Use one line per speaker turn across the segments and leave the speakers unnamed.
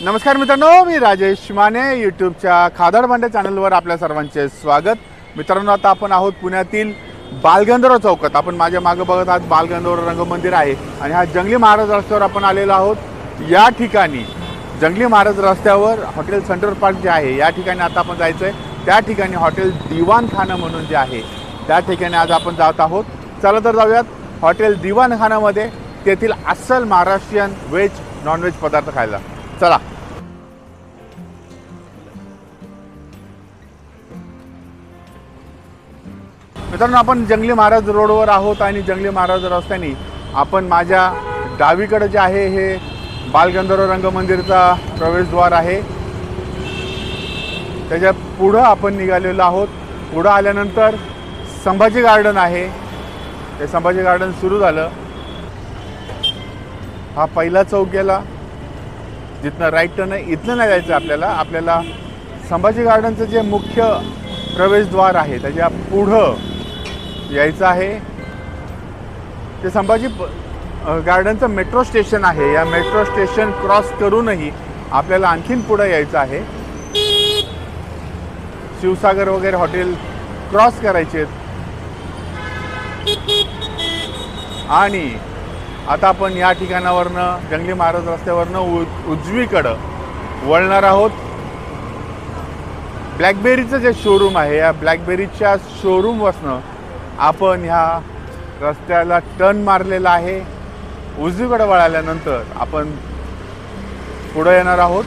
नमस्कार मित्रांनो मी राजेश माने यूट्यूबच्या खादड भांडे चॅनलवर आपल्या सर्वांचे स्वागत. मित्रांनो आता आपण आहोत पुण्यातील बालगंधर्व चौकात. आपण माझ्या मागे बघत आहात बालगंधर्व रंगमंदिर आहे आणि हा जंगली महाराज रस्त्यावर आपण आलेलो आहोत. या ठिकाणी जंगली महाराज रस्त्यावर हॉटेल सेंट्रल पार्क जे आहे या ठिकाणी आता आपण जायचं आहे त्या ठिकाणी हॉटेल दिवाणखाना म्हणून जे आहे त्या ठिकाणी आज आपण जात आहोत. चला तर जाऊयात. हॉटेल दिवाणखानामध्ये तेथील अस्सल महाराष्ट्रीयन व्हेज नॉनव्हेज पदार्थ खायला. चला. मित्रांनो आपण जंगली महाराज रोडवर आहोत आणि जंगली महाराज रस्त्याने आपण माझ्या डावीकडं जे आहे हे बालगंधर्व रंगमंदिरचा प्रवेशद्वार आहे. त्याच्या पुढं आपण निघालेलो आहोत. पुढं आल्यानंतर संभाजी गार्डन आहे. ते संभाजी गार्डन सुरू झालं. हा पहिला चौक गेला. जिथनं राईट टर्न आहे इथनं नाही जायचं आपल्याला. आपल्याला संभाजी गार्डनचं जे मुख्य प्रवेशद्वार आहे त्याच्या पुढं यायचं आहे. ते संभाजी गार्डनचं मेट्रो स्टेशन आहे. या मेट्रो स्टेशन क्रॉस करूनही आपल्याला आणखीन पुढं यायचं आहे. शिवसागर वगैरे हॉटेल क्रॉस करायचे आहेत. आणि आता आपण या ठिकाणावरनं जंगली महाराज रस्त्यावरनं उ उजवीकडं वळणार आहोत. ब्लॅकबेरीचं जे शोरूम आहे या ब्लॅकबेरीच्या शोरूमपासनं आपण ह्या रस्त्याला टर्न मारलेला आहे. उजवीकडे वळाल्यानंतर आपण पुढं येणार आहोत.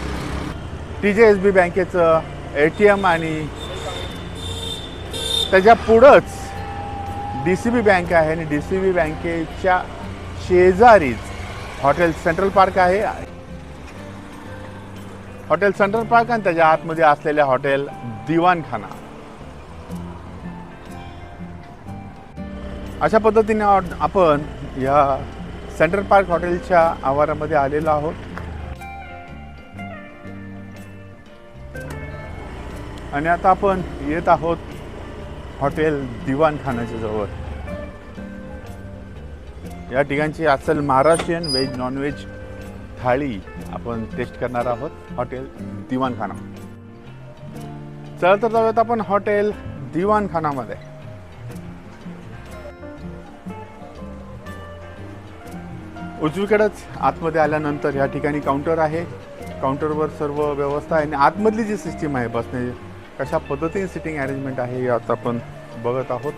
टी जे एस बी बँकेचं ए टी एम आणि त्याच्या पुढंच डी सी बी बँक आहे आणि डी सी बी बँकेच्या शेजारीच हॉटेल सेंट्रल पार्क आहे. हॉटेल सेंट्रल पार्क आणि त्याच्या आतमध्ये असलेल्या हॉटेल दिवाणखाना. अशा पद्धतीने आपण या सेंट्रल पार्क हॉटेलच्या आवारामध्ये आलेलो आहोत. आणि आता आपण येत आहोत हॉटेल दिवाणखानाच्या जवळ. या ठिकाणची अस्सल महाराष्ट्रीयन व्हेज नॉनव्हेज थाळी आपण टेस्ट करणार आहोत. हॉटेल दिवाणखाना. चला तर जाऊयात आपण हॉटेल दिवाणखानामध्ये. उजवीकडेच आतमध्ये आल्यानंतर या ठिकाणी काउंटर आहे. काउंटरवर सर्व व्यवस्था आहे आणि आतमधली जी सिस्टीम आहे बसण्याची कशा पद्धतीने सिटिंग अरेंजमेंट आहे यात आपण बघत आहोत.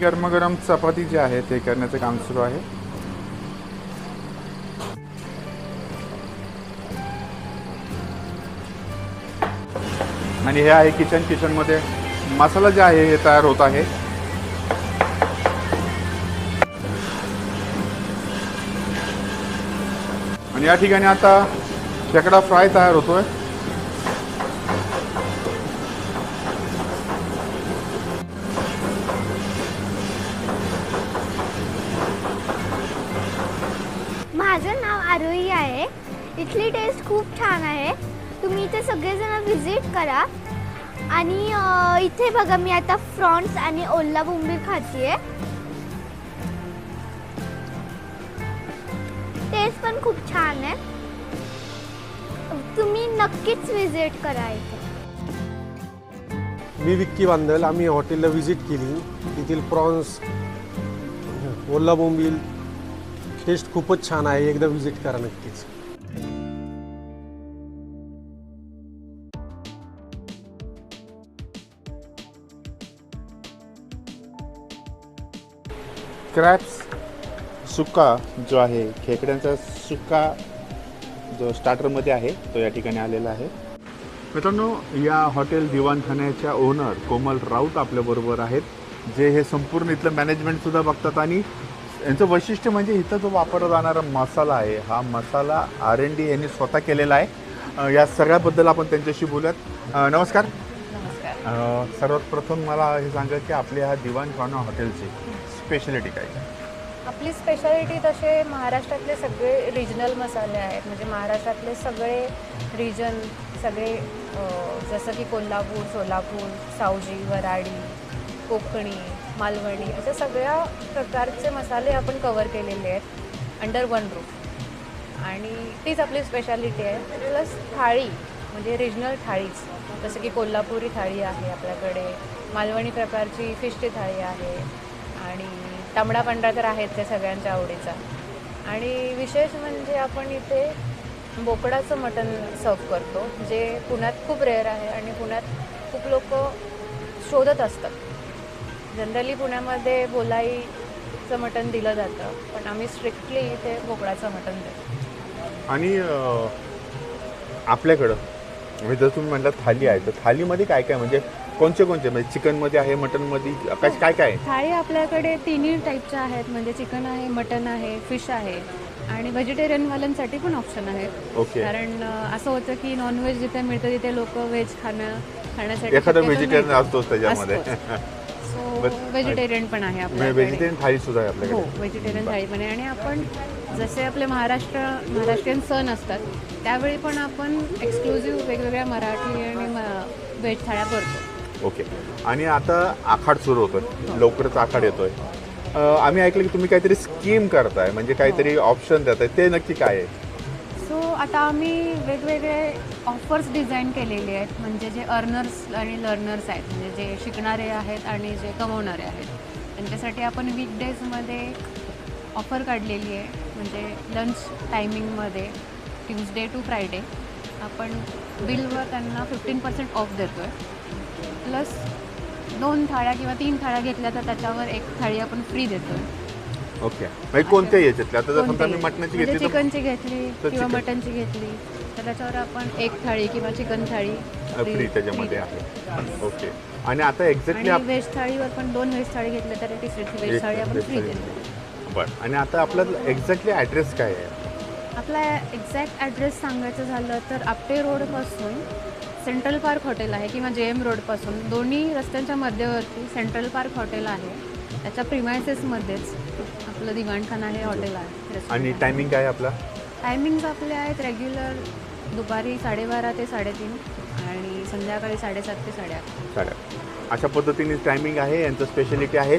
गरमागरम चपाती जी आहे ते करण्याचं काम सुरू आहे. आणि हे आहे किचन किचनमध्ये मसाला जे आहे हे तयार होत आहे. आणि या ठिकाणी आता खेकडा फ्राय तयार होतोय.
छान आहे. तुम्ही इथे सगळेजण व्हिजिट करा. आणि इथे बघा मी आता फ्रॉन्स आणि ओल्ला बोंबील खाते टेस्ट पण खूप छान आहे. तुम्ही नक्कीच व्हिजिट करा इथे.
मी विक्की बांधल आम्ही हॉटेलला व्हिजिट केली. तेथील प्रॉन्स ओला बोंबील टेस्ट खूपच छान आहे. एकदा व्हिजिट करा नक्कीच.
क्रॅप्स सुका जो आहे खेकड्यांचा सुका जो स्टार्टरमध्ये आहे तो या ठिकाणी आलेला आहे. मित्रांनो या हॉटेल दिवाणखान्याच्या ओनर कोमल राऊत आपल्याबरोबर आहेत जे हे संपूर्ण इथलं मॅनेजमेंटसुद्धा बघतात आणि यांचं वैशिष्ट्य म्हणजे इथं जो वापरला जाणारा मसाला आहे हा मसाला आर एन डी यांनी स्वतः केलेला आहे. या सगळ्याबद्दल आपण त्यांच्याशी बोलूयात. नमस्कार. सर्वात प्रथम मला हे सांगा की आपल्या ह्या दिवाणखाना हॉटेलची स्पेशालिटी काय?
आपली स्पेशालिटी तसे महाराष्ट्रातले सगळे रिजनल मसाले आहेत. म्हणजे महाराष्ट्रातले सगळे रिजन सगळे जसं की कोल्हापूर सोलापूर सावजी वराडी कोकणी मालवणी अशा सगळ्या प्रकारचे मसाले आपण कवर केलेले आहेत अंडर वन रूफ आणि तीच आपली स्पेशालिटी आहे. प्लस थाळी म्हणजे रिजनल थाळीच. जसं की कोल्हापुरी थाळी आहे आपल्याकडे. मालवणी प्रकारची फिशची थाळी आहे. आणि तांबडा पांढरा तर आहेच आहे सगळ्यांच्या आवडीचा. आणि विशेष म्हणजे आपण इथे बोकडाचं मटण सर्व करतो जे पुण्यात खूप रेअर आहे आणि पुण्यात खूप लोक शोधत असतात. जनरली पुण्यामध्ये बोलाईचं मटण दिलं जातं पण आम्ही स्ट्रिक्टली इथे बोकडाचं मटण देतो.
आणि आपल्याकडं म्हणजे जर तुम्ही म्हटलं थाली आहे तर थालीमध्ये काय काय म्हणजे कोणते कोणते म्हणजे चिकनमध्ये आहे मटनमध्ये? काय काय काय? आहे?
थाळी आपल्याकडे तिन्ही टाईपच्या आहेत. म्हणजे चिकन आहे मटन आहे फिश आहे. आणि व्हेजिटेरियनवाल्यांसाठी पण ऑप्शन आहेत
ओके
कारण अं, असं होतं की नॉनव्हेज जिथे मिळतं तिथे लोक व्हेज खाणं खाण्यासाठी
एखादा व्हेजिटेरियन
नाही.
असतोच त्याच्यामध्ये.
सो
But-
व्हेजिटेरियन पण आहे
म्हणजे
आपल्याकडे
व्हेजिटेरियन थाळी सुद्धा आहे
हो
आपल्याकडे
व्हेजिटेरियन थाळी पण आहे. आणि आपण जसे आपले महाराष्ट्र महाराष्ट्रीयन सण असतात त्यावेळी पण आपण एक्सक्लुझिव्ह वेगवेगळ्या मराठी आणि व्हेज थाळ्या करतो
ओके. आणि आता आखाड सुरू होतोय. लवकरच आखाड येतोय. आम्ही ऐकलं की तुम्ही काहीतरी स्कीम करताय म्हणजे काहीतरी ऑप्शन देताय. ते नक्की काय आहे?
सो आता आम्ही वेगवेगळे ऑफर्स डिझाईन केलेले आहेत. म्हणजे जे अर्नर्स आणि लर्नर्स आहेत. म्हणजे जे शिकणारे आहेत आणि जे कमवणारे आहेत. त्यांच्यासाठी आपण वीकडेजमध्ये ऑफर काढलेली आहे. म्हणजे लंच टायमिंगमध्ये ट्यूजडे टू फ्रायडे आपण बिलवर त्यांना फिफ्टीन पर्सेंट ऑफ देतो आहे प्लस दोन थाळ्या किंवा तीन थाळ्या घेतल्या तर त्याच्यावर एक थाळी आपण फ्री देतो.
ओके. म्हणजे कोणत्या याच्यातले आता जर समजा मी
कोणतेही.
मटणाची
म्हणजे
घेतली तर
चिकनची घेतली
तर
किंवा
चिकन.
मटनची घेतली तर त्याच्यावर आपण एक थाळी किंवा चिकन थाळी
फ्री त्याच्यामध्ये आहे. ओके. आणि आता एक्झॅक्टली
आणि व्हेज थाळीवर पण दोन व्हेज थाळी घेतल्या तर तिसरी व्हेज थाळी आपण फ्री देतो.
बरं. आणि आता आपला एक्झॅक्टली ॲड्रेस काय आहे?
आपला एक्झॅक्ट ॲड्रेस सांगायचं झालं तर आपटे रोडपासून सेंट्रल पार्क हॉटेल आहे किंवा जे एम रोडपासून दोन्ही रस्त्यांच्या मध्यवर्ती सेंट्रल पार्क हॉटेल आहे. त्याच्या प्रिमायसेसमध्येच आपलं दिवाणखाना हे हॉटेल आहे.
आणि. टायमिंग काय आहे आपला?
टायमिंग्स आपले आहेत रेग्युलर दुपारी साडेबारा ते साडेतीन आणि संध्याकाळी साडेसात ते साडेआठ.
चालेल अशा पद्धतीने टायमिंग आहे यांचं स्पेशालिटी आहे.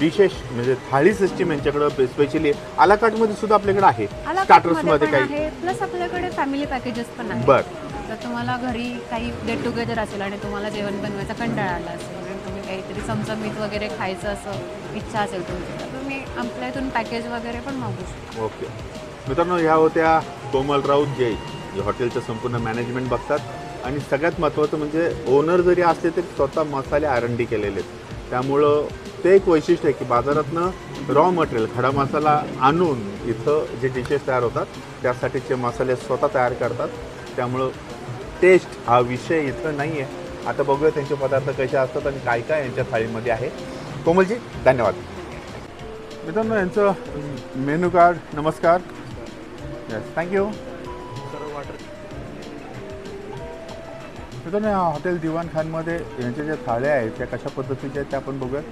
डिशेस म्हणजे थाळी सिस्टीम यांच्याकडं स्पेशली आलाकाटमध्ये सुद्धा आपल्याकडे आहे. स्टार्टर्समध्ये काही.
आहे प्लस आपल्याकडे फॅमिली पॅकेजेस पण आहेत.
बरं.
तर तुम्हाला घरी काही गेट टुगेदर असेल आणि तुम्हाला जेवण बनवायचा कंटाळा आला असेल आणि तुम्ही काहीतरी चमचमीत वगैरे खायचं असं इच्छा असेल तुमची तर तुम्ही आपल्या इथून पॅकेज वगैरे पण मागू शकता.
ओके. मित्रांनो ह्या होत्या कोमल राऊत जे हॉटेलचं संपूर्ण मॅनेजमेंट बघतात. आणि सगळ्यात महत्त्वाचं म्हणजे ओनर जरी असले तरी स्वतः मसाले आरंडी केलेले आहेत. त्यामुळं ते एक वैशिष्ट्य आहे की बाजारातनं रॉ मटेरियल खडा मसाला आणून इथं जे डिशेस तयार होतात त्यासाठीचे मसाले स्वतः तयार करतात. त्यामुळं टेस्ट हा विषय इथं नाही आहे आता बघूया त्यांचे पदार्थ कसे असतात आणि काय काय यांच्या थाळीमध्ये आहे. कोमलजी धन्यवाद. मित्रांनो यांचं मेनू कार्ड नमस्कार. येस थँक्यू मित्रांनो हॉटेल दिवाण खानमध्ये यांच्या ज्या थाळ्या आहेत त्या कशा पद्धतीच्या आहेत त्या आपण बघूया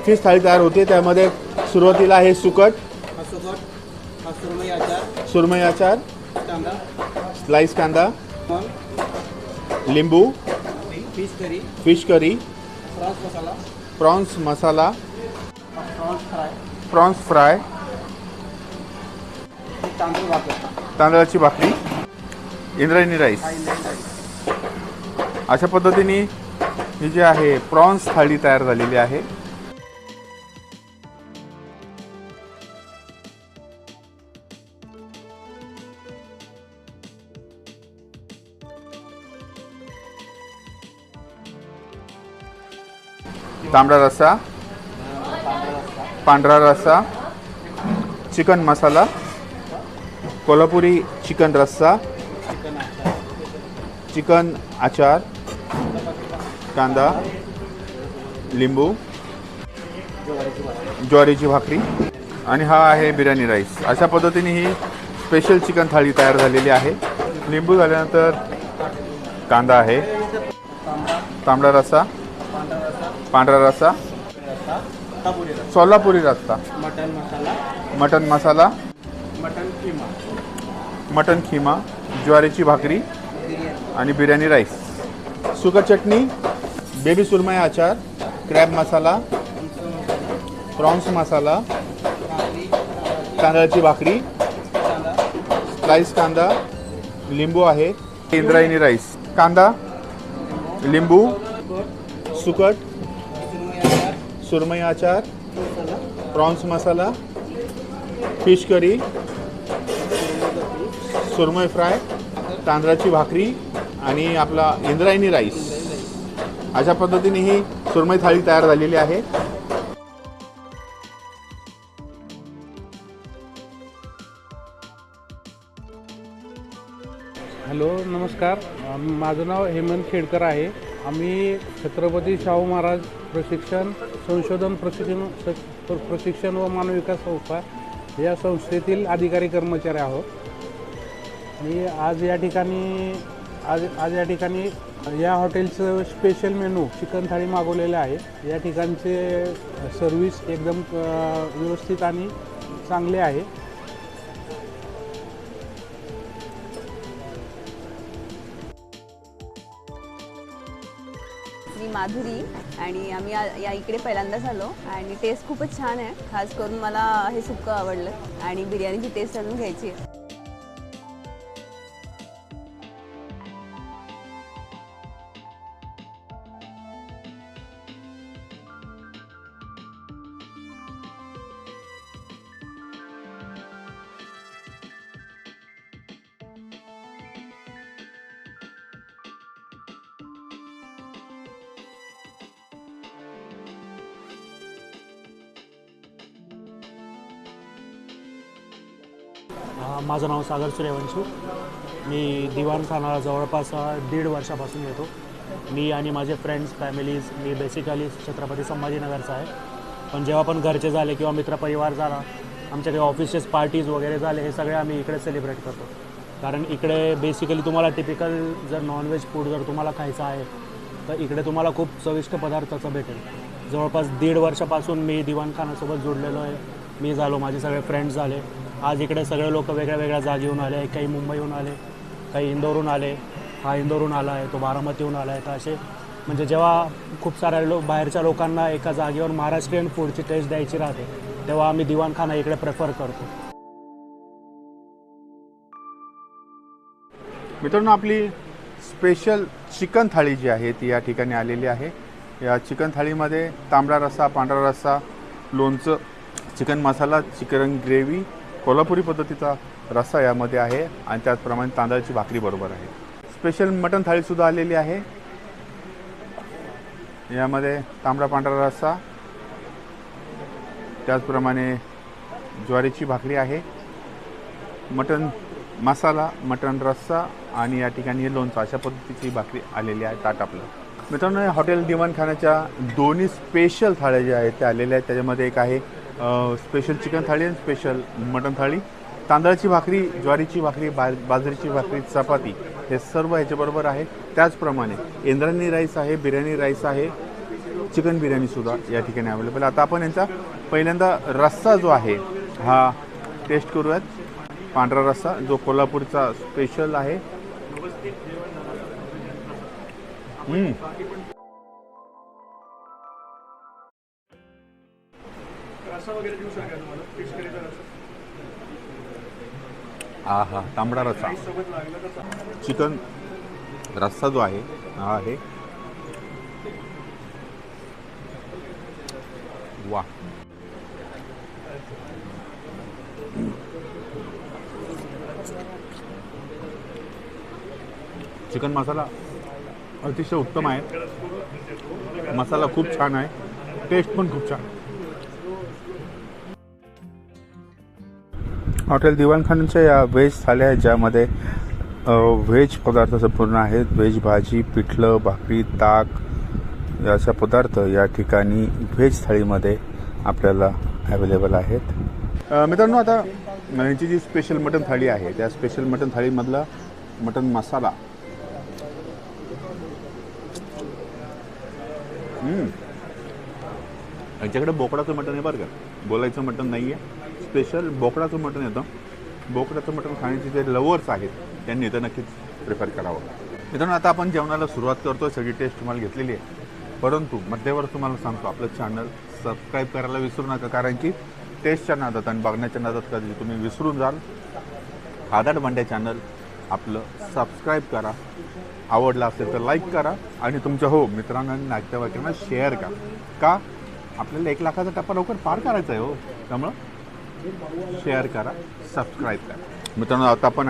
फिश थाळी तयार होते. त्यामध्ये सुरुवातीला आहे सुकट
हा सुकट सुरमई आचार
आचार
कांदा
स्लाइस कांदा
मग
लिंबू
fish curry
fish curry prawns masala
prawns fry
तांदळाची भाकरी इंद्रायणी राईस. अशा पद्धतीने ही जी आहे प्रॉन्स थाळी तयार झालेली आहे. तांबडा रस्सा पांढरा रस्सा चिकन मसाला कोल्हापुरी चिकन रस्सा चिकन आचार कांदा लिंबू ज्वारीची भाकरी आणि हा आहे बिर्याणी राईस. अशा पद्धतीने ही स्पेशल चिकन थाळी तयार झालेली आहे. लिंबू झाल्यानंतर कांदा आहे तांबडा रस्सा पांढरा रस्सा. सोलापुरी रस्सा
mutton masala.
Mutton masala.
Mutton keema
mutton keema ज्वारीची भाकरी आणि बिर्याणी राईस. सुका चटणी बेबी सुरमई आचार क्रॅब मसाला प्रॉन्स मसाला तांदळाची भाकरी स्लाइस कांदा लिंबू आहे इंद्रायणी राईस कांदा लिंबू सुकट सुरमई आचार प्रॉन्स मसाला फिश करी सुरमई फ्राय तांदळाची भाकरी आणि आपला इंद्रायणी राईस. अशा पद्धतीने ही सुरमई थाळी तयार झालेली आहे.
हॅलो नमस्कार. माझं नाव हेमंत खेडकर आहे. आम्ही छत्रपती शाहू महाराज प्रशिक्षण संशोधन प्रशिक्षण स- प्रशिक्षण व मानव विकास संस्था या संस्थेतील अधिकारी कर्मचारी आहोत. आणि आज या ठिकाणी आज आज या ठिकाणी या हॉटेलचं स्पेशल मेनू चिकन थाळी मागवलेलं आहे. या ठिकाणचे सर्विस एकदम व्यवस्थित आणि चांगले आहे.
माधुरी आणि आम्ही या इकडे पहिल्यांदाच आलो आणि टेस्ट खूपच छान आहे. खास करून मला हे सुक्कं आवडलं आणि बिर्याणीची टेस्ट अजून घ्यायची आहे.
माझं नाव सागर सूर्यवंशी. मी दिवाणखाना जवळपास दीड वर्षापासून येतो. मी आणि माझे फ्रेंड्स फॅमिलीज मी बेसिकली छत्रपती संभाजीनगरचा आहे. पण जेव्हा पण घरचे झाले किंवा मित्रपरिवार झाला आमच्या काही ऑफिसेस पार्टीज वगैरे झाले हे सगळे आम्ही इकडे सेलिब्रेट करतो. कारण इकडे बेसिकली तुम्हाला टिपिकल जर नॉनव्हेज फूड जर तुम्हाला खायचं आहे तर इकडे तुम्हाला खूप चविष्ट पदार्थाचं भेटेल. जवळपास दीड वर्षापासून मी दिवाणखानासोबत जोडलेलो आहे. मी झालो माझे सगळे फ्रेंड्स झाले. आज इकडे सगळे लोक वेगळ्या वेगळ्या जागेहून आले. काही मुंबईहून आले काही इंदोरहून आले. हा इंदोरहून आला आहे तो बारामतीहून आला आहे. तर असे म्हणजे जेव्हा खूप साऱ्या लोक बाहेरच्या लोकांना एका जागेवर महाराष्ट्रीयन फूडची टेस्ट द्यायची राहते तेव्हा आम्ही दिवाणखाना इकडे प्रेफर करतो.
मित्रांनो आपली स्पेशल चिकन थाळी जी आहे ती या ठिकाणी आलेली आहे. या चिकन थाळीमध्ये तांबडा रस्सा पांढरा रस्सा लोणचं chicken masala chicken gravy Kolhapuri पद्धतीचा रस्सा यामध्ये आहे आणि त्याचप्रमाणे तांदळाची भाकरी बरोबर आहे. स्पेशल मटन थाळीसुद्धा आलेली आहे. यामध्ये तांबडा पांढरा रस्सा त्याचप्रमाणे ज्वारीची भाकरी आहे मटन मसाला मटन रस्सा आणि या ठिकाणी हे लोणचं अशा पद्धतीची भाकरी आलेली आहे ताट आपलं. मित्रांनो हॉटेल दिवाणखान्याच्या दोन्ही स्पेशल थाळ्या ज्या आहेत त्या आलेल्या आहेत. त्याच्यामध्ये एक आहे स्पेशल चिकन थाळी आणि स्पेशल मटन थाळी. तांदळाची भाकरी ज्वारीची भाकरी बा बाजरीची भाकरी चपाती हे सर्व ह्याच्याबरोबर आहे. त्याचप्रमाणे इंद्रायणी राईस आहे बिर्याणी राईस आहे चिकन बिर्याणीसुद्धा या ठिकाणी अवेलेबल आता आपण यांचा पहिल्यांदा रस्सा जो आहे हा टेस्ट करूयात. पांढरा रस्सा जो कोल्हापूरचा स्पेशल आहे. हा हा तांबडा रस्सा. चिकन रस्सा जो आहे हा आहे. वा. चिकन मसाला अतिशय उत्तम आहे. मसाला खूप छान आहे. टेस्ट पण खूप छान हॉटेल दिवाणखानच्या या व्हेज थाल्या आहेत ज्यामध्ये व्हेज पदार्थ संपूर्ण आहेत. व्हेज भाजी पिठलं भाकरी ताक अशा पदार्थ या ठिकाणी व्हेज थाळीमध्ये आपल्याला अवेलेबल आहेत. मित्रांनो आता यांची जी स्पेशल मटन थाळी आहे त्या स्पेशल मटन थाळीमधला मटन मसाला यांच्याकडे बोकडाचं मटण आहे बरं का. बोलायचं मटण नाही आहे स्पेशल बोकडाचं मटण येतं. बोकडाचं मटण खाण्याचे जे लवर्स आहेत त्यांनी इथं नक्कीच प्रिफर करावं. मित्रांनो आता आपण जेवणाला सुरुवात करतो सगळी टेस्ट तुम्हाला घेतलेली आहे. परंतु मध्यावर तुम्हाला सांगतो आपलं चॅनल सबस्क्राईब करायला विसरू नका. कारण की टेस्टच्या नादात आणि बघण्याच्या नादात कधी तुम्ही विसरून जाल. हादाड भांड्या चॅनल आपलं सबस्क्राईब करा. आवडलं असेल तर लाईक करा. आणि तुमच्या हो मित्रांना आणि नाट्यवाक्यांना शेअर करा. का? आपल्याला एक लाखाचा टप्पा लवकर पार करायचा आहे हो. त्यामुळं शेअर करा सबस्क्राईब करा. मित्रांनो आता आपण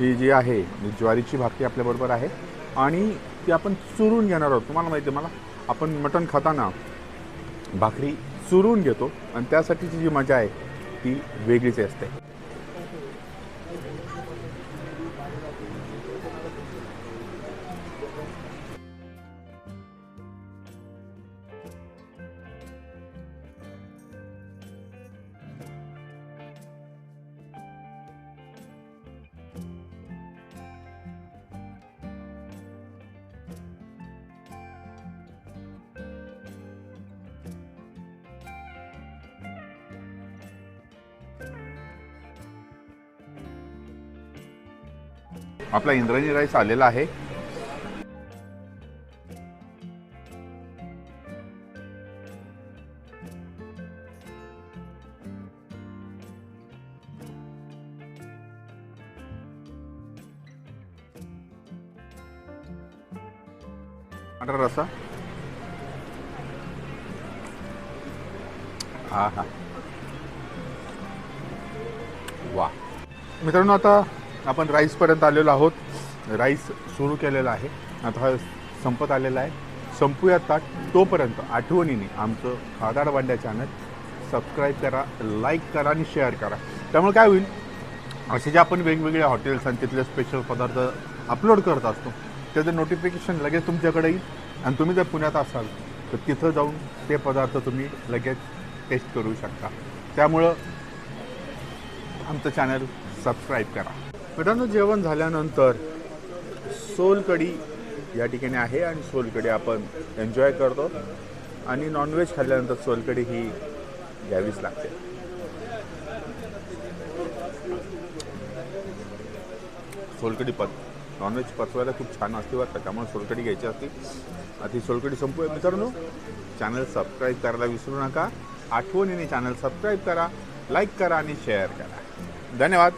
ही जी आहे ज्वारीची भाकरी आपल्याबरोबर आहे. आणि ती आपण चुरून घेणार आहोत. तुम्हाला माहिती आहे मला आपण मटण खाताना भाकरी चुरून घेतो. आणि त्यासाठीची जी मजा आहे ती वेगळीच असते. आपला इंद्रायणी राईस आलेला आहे. टमाटर रसा हा हा. वा. मित्रांनो आता आपण राईसपर्यंत आलेलो आहोत. राईस सुरू केलेला आहे. आता हा संपत आलेला आहे. संपूया ताट तोपर्यंत आठवणीने आमचं खादाड वांड्या चॅनल सबस्क्राईब करा लाईक करा आणि शेअर करा. त्यामुळे काय होईल? असे जे आपण वेगवेगळ्या हॉटेल्स आणि तिथले स्पेशल पदार्थ अपलोड करत असतो त्याचं नोटिफिकेशन लगेच तुमच्याकडे येईल आणि तुम्ही जर पुण्यात असाल तर तिथं जाऊन ते पदार्थ तुम्ही लगेच टेस्ट करू शकता. त्यामुळं आमचं चॅनल सबस्क्राईब करा. मित्रांनो जेवण झाल्यानंतर सोलकढी या ठिकाणी आहे आणि सोलकढी आपण एन्जॉय करतो. आणि नॉनव्हेज खाल्ल्यानंतर सोलकढी ही घ्यावीच लागते. सोलकढी पच नॉनव्हेज पचवायला खूप छान असते वाटतं त्यामुळे सोलकढी घ्यायची असते. आता सोलकडी सोलकढी संपूया. मित्रांनो चॅनल सबस्क्राईब करायला विसरू नका. आठवणीने चॅनल सबस्क्राईब करा लाईक करा आणि शेअर करा. धन्यवाद.